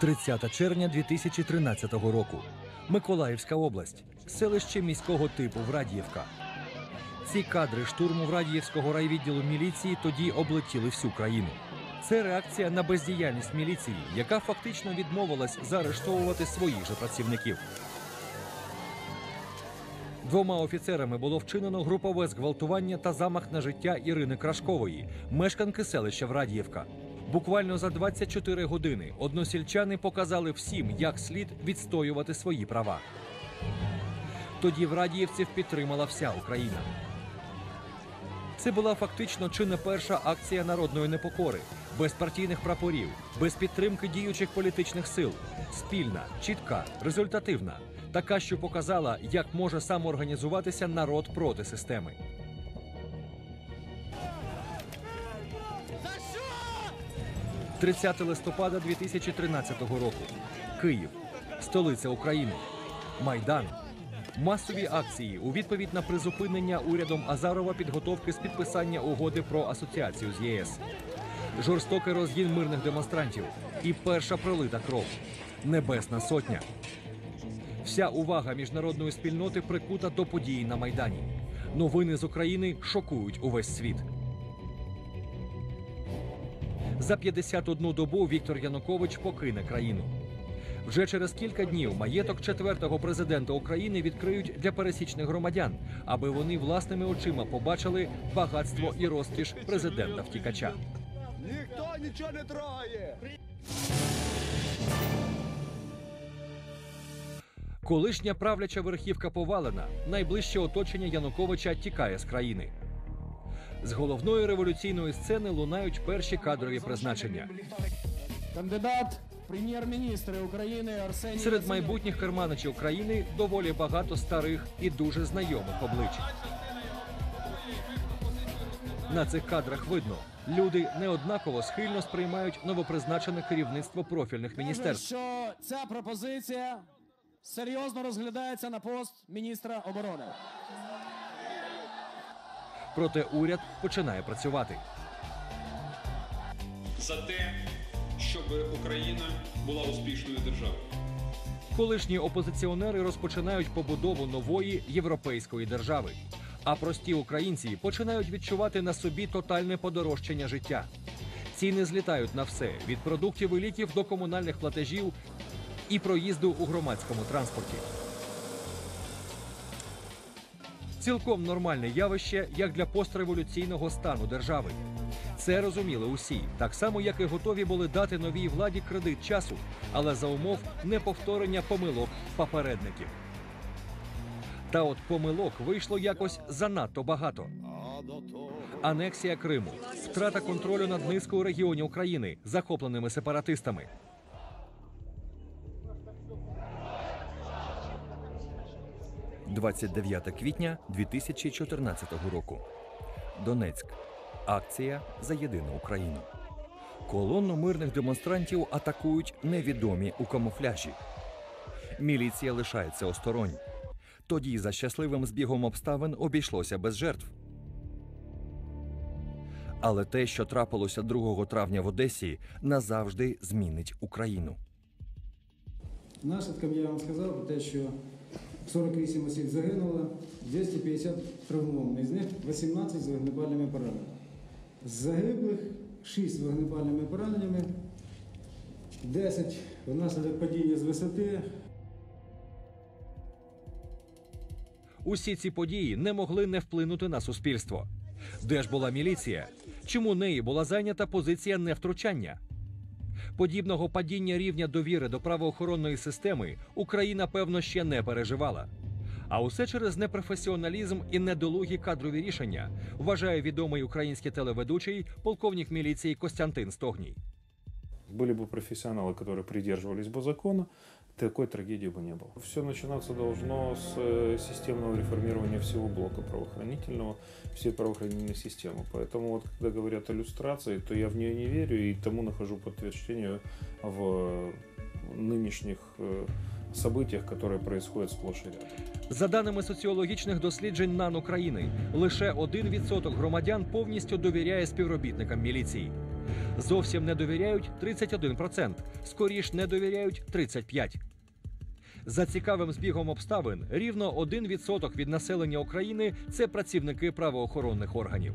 30 червня 2013 року. Миколаївська область. Селище міського типу Врадіївка. Ці кадри штурму Врадіївського райвідділу міліції тоді облетіли всю країну. Це реакція на бездіяльність міліції, яка фактично відмовилась заарештовувати своїх же працівників. Двома офіцерами було вчинено групове зґвалтування та замах на життя Ірини Крашкової, мешканки селища Врадіївка. Буквально за 24 години односельчани показали всім, як слід відстоювати свої права. Тоді врадіївців підтримала вся Україна. Це була фактично чи не перша акція народної непокори, без партійних прапорів, без підтримки діючих політичних сил, спільна, чітка, результативна, така, що показала, як може самоорганізуватися народ проти системи. – 30 листопада 2013 року. Київ, столиця України, Майдан. Масові акції у відповідь на призупинення урядом Азарова підготовки з підписання угоди про асоціацію з ЄС. Жорстокий розгін мирних демонстрантів і перша пролита кров. Небесна сотня. Вся увага міжнародної спільноти прикута до події на Майдані. Новини з України шокують увесь світ. За 51 добу Віктор Янукович покине країну. Вже через кілька днів маєток четвертого президента України відкриють для пересічних громадян, аби вони власними очима побачили багатство і розкіш президента втікача. Ніхто нічого не трогає. Колишня правляча верхівка повалена. Найближче оточення Януковича тікає з країни. З головної революційної сцени лунають перші кадрові призначення. Кандидат прем'єр-міністри України Арсеній Серед майбутніх керманичів країни доволі багато старих і дуже знайомих облич. На цих кадрах видно, люди неоднаково схильно сприймають новопризначене керівництво профільних міністерств. що ця пропозиція серйозно розглядається на пост міністра оборони. Проте уряд починає працювати. за те, щоб Україна була успішною державою. Колишні опозиціонери розпочинають побудову нової європейської держави. А прості українці починають відчувати на собі тотальне подорожчання життя. Ціни злітають на все від продуктів і ліків до комунальних платежів і проїзду у громадському транспорті. Цілком нормальне явище як для постреволюційного стану держави. Це розуміли усі, так само як і готові були дати новій владі кредит часу, але за умов неповторення помилок попередників. Та от помилок вийшло якось занадто багато. Анексія Криму, втрата контролю над низкою регіонів України, захопленими сепаратистами. – 29 квітня 2014 року. Донецьк. Акція за єдину Україну. Колонну мирних демонстрантів атакують невідомі у камуфляжі. Міліція лишається осторонь. Тоді за щасливим збігом обставин обійшлося без жертв. Але те, що трапилося 2 травня в Одесі, назавжди змінить Україну. Наслідком я вам сказав про те, що 48 осіб загинуло, 250 травмовані, з них 18 з вогнепальними пораненнями. З загиблих 6 з вогнепальними пораненнями, 10 внаслідок падіння з висоти, Усі ці події не могли не вплинути на суспільство. Де ж була міліція? Чому неї була зайнята позиція невтручання? Подібного падіння рівня довіри до правоохоронної системи Україна, певно, ще не переживала. А усе через непрофесіоналізм і недолугі кадрові рішення, вважає відомий український телеведучий полковник міліції Костянтин Стогній. Были бы профессионалы, которые придерживались бы закона, такой трагедии бы не было. Все начинаться должно с э, системного реформирования всего блока правоохранительного, всей правоохранительной системы. Поэтому вот когда говорят о люстрации, то я в нее не верю и тому нахожу подтверждение в нынешних э, событиях, которые происходят сплошь и рядом. За даними соціологічних досліджень НАН України, лише 1% громадян повністю довіряє співробітникам міліції. Зовсім не довіряють 31%, скоріш не довіряють 35%. За цікавим збігом обставин, рівно 1% від населення України це працівники правоохоронних органів.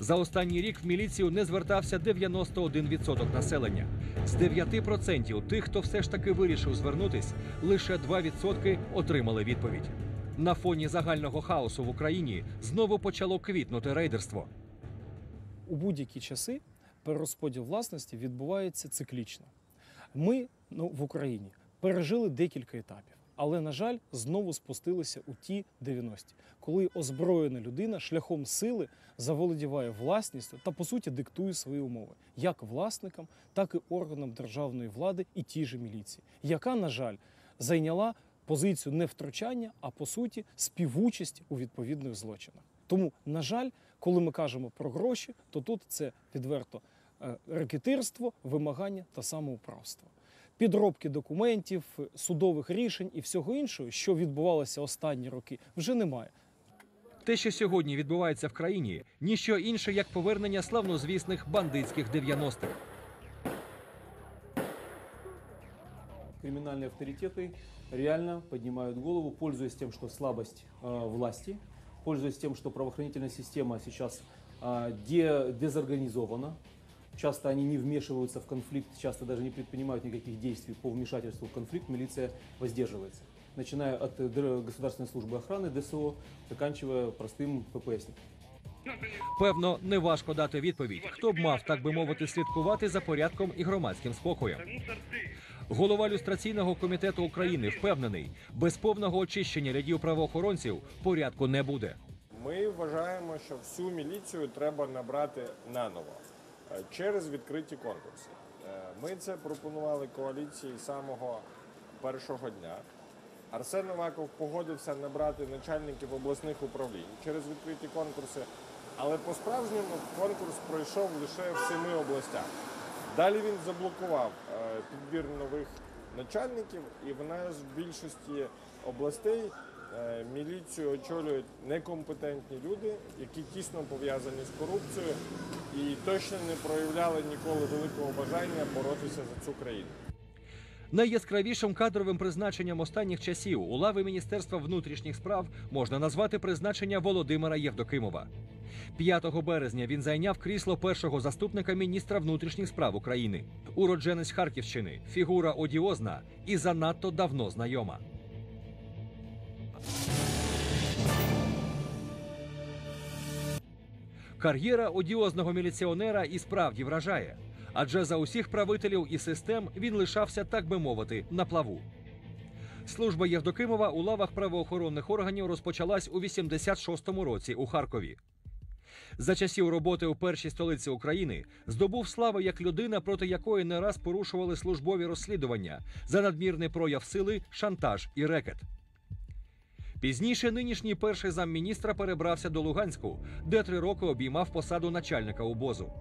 За останній рік в міліцію не звертався 91% населення. З 9% тих, хто все ж таки вирішив звернутись, лише 2% отримали відповідь. На фоні загального хаосу в Україні знову почало квітнути рейдерство. У будь-які часи перерозподіл власності відбувається циклічно. Ми ну, в Україні пережили декілька етапів, але, на жаль, знову спустилися у ті 90-ті, коли озброєна людина шляхом сили заволодіває власністю та, по суті, диктує свої умови як власникам, так і органам державної влади і тій же міліції, яка, на жаль, зайняла позицію не втручання, а по суті співучасті у відповідних злочинах. Тому, на жаль, коли ми кажемо про гроші, то тут це відверто е, рекетирство, вимагання та самоуправство. Підробки документів, судових рішень і всього іншого, що відбувалося останні роки, вже немає. Те, що сьогодні відбувається в країні, ніщо інше як повернення славнозвісних бандитських 90-х. криминальные авторитеты реально поднимают голову, пользуясь тем, что слабость э, власти, пользуясь тем, что правоохранительная система сейчас э, де- дезорганизована. Часто они не вмешиваются в конфликт, часто даже не предпринимают никаких действий по вмешательству в конфликт, милиция воздерживается. Начиная от э, Др- Государственной службы охраны, ДСО, заканчивая простым ППСником. Певно, неважко дати відповідь, хто б мав, так би мовити, слідкувати за порядком і громадським спокоєм. Голова люстраційного комітету України впевнений, без повного очищення рядів правоохоронців порядку не буде. Ми вважаємо, що всю міліцію треба набрати наново е, через відкриті конкурси. Е, Ми це пропонували коаліції самого першого дня. Арсен Новаков погодився набрати начальників обласних управлінь через відкриті конкурси, але по-справжньому конкурс пройшов лише в семи областях. Далі він заблокував е, підбір нових начальників, і в нас в більшості областей е, міліцію очолюють некомпетентні люди, які тісно пов'язані з корупцією і точно не проявляли ніколи великого бажання боротися за цю країну. Найяскравішим кадровим призначенням останніх часів у лави Міністерства внутрішніх справ можна назвати призначення Володимира Євдокимова. 5 березня він зайняв крісло першого заступника міністра внутрішніх справ України. Уродженець Харківщини, фігура одіозна і занадто давно знайома. Кар'єра одіозного міліціонера і справді вражає, адже за усіх правителів і систем він лишався, так би мовити, на плаву. Служба Євдокимова у лавах правоохоронних органів розпочалась у 86-му році у Харкові. За часів роботи у першій столиці України здобув слави як людина, проти якої не раз порушували службові розслідування за надмірний прояв сили, шантаж і рекет. Пізніше нинішній перший замміністра перебрався до Луганську, де три роки обіймав посаду начальника УБОЗу.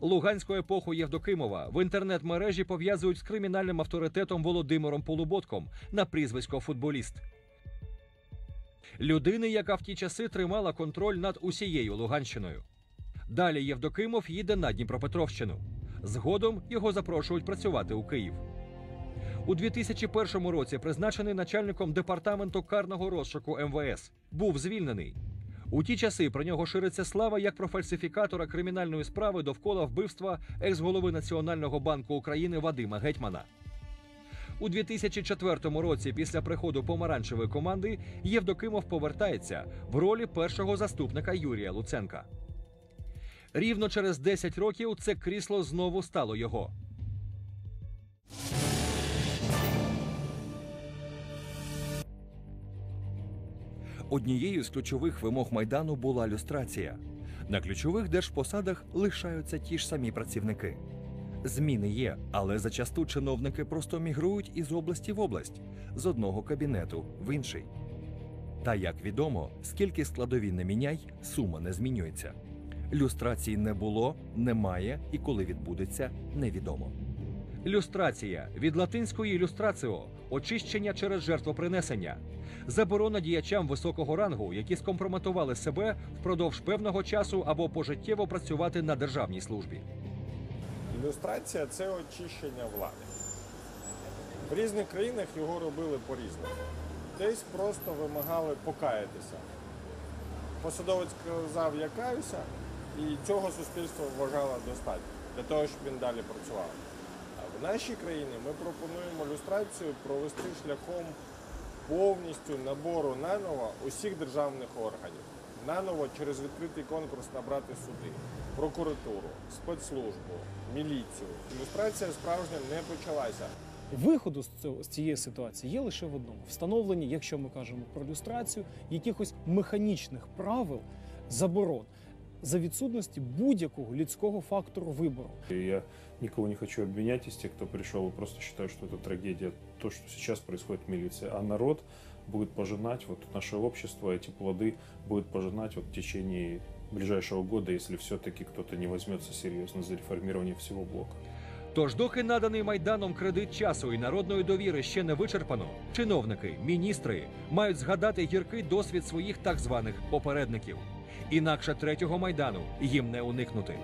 Луганську епоху Євдокимова в інтернет-мережі пов'язують з кримінальним авторитетом Володимиром Полуботком на прізвисько футболіст. Людини, яка в ті часи тримала контроль над усією Луганщиною. Далі Євдокимов їде на Дніпропетровщину. Згодом його запрошують працювати у Київ. У 2001 році призначений начальником департаменту карного розшуку МВС. Був звільнений. У ті часи про нього шириться слава як про фальсифікатора кримінальної справи довкола вбивства екс-голови Національного банку України Вадима Гетьмана. У 2004 році, після приходу помаранчевої команди, Євдокимов повертається в ролі першого заступника Юрія Луценка. Рівно через 10 років це крісло знову стало його. Однією з ключових вимог майдану була люстрація. На ключових держпосадах лишаються ті ж самі працівники. Зміни є, але зачасту чиновники просто мігрують із області в область, з одного кабінету в інший. Та як відомо, скільки складові не міняй, сума не змінюється. Люстрації не було, немає і коли відбудеться, невідомо. Люстрація від латинської люстраціо очищення через жертвопринесення. Заборона діячам високого рангу, які скомпрометували себе впродовж певного часу або пожиттєво працювати на державній службі. Ілюстрація це очищення влади. В різних країнах його робили по-різному. Десь просто вимагали покаятися. Посадовець сказав, я каюся, і цього суспільство вважало достатньо для того, щоб він далі працював. А в нашій країні ми пропонуємо люстрацію провести шляхом повністю набору наново усіх державних органів. Наново через відкритий конкурс набрати суди, прокуратуру, спецслужбу, міліцію. Ілюстрація справжня не почалася. Виходу з цього з цієї ситуації є лише в одному: встановлення, якщо ми кажемо про люстрацію, якихось механічних правил заборон за відсутності будь-якого людського фактору вибору. И я никого не хочу обвинять из тех, кто пришел, и просто считаю, что это трагедия, то, что сейчас происходит в милиции. А народ будет пожинать, вот наше общество эти плоды будет пожинать вот в течение ближайшего года, если все-таки кто-то не возьмется серьезно за реформирование всего блока. Тож, доки наданий майданом кредит часу і народної довіри ще не вичерпано, чиновники, міністри мають згадати гіркий досвід своїх так званих попередників. Інакше третього майдану їм не уникнути.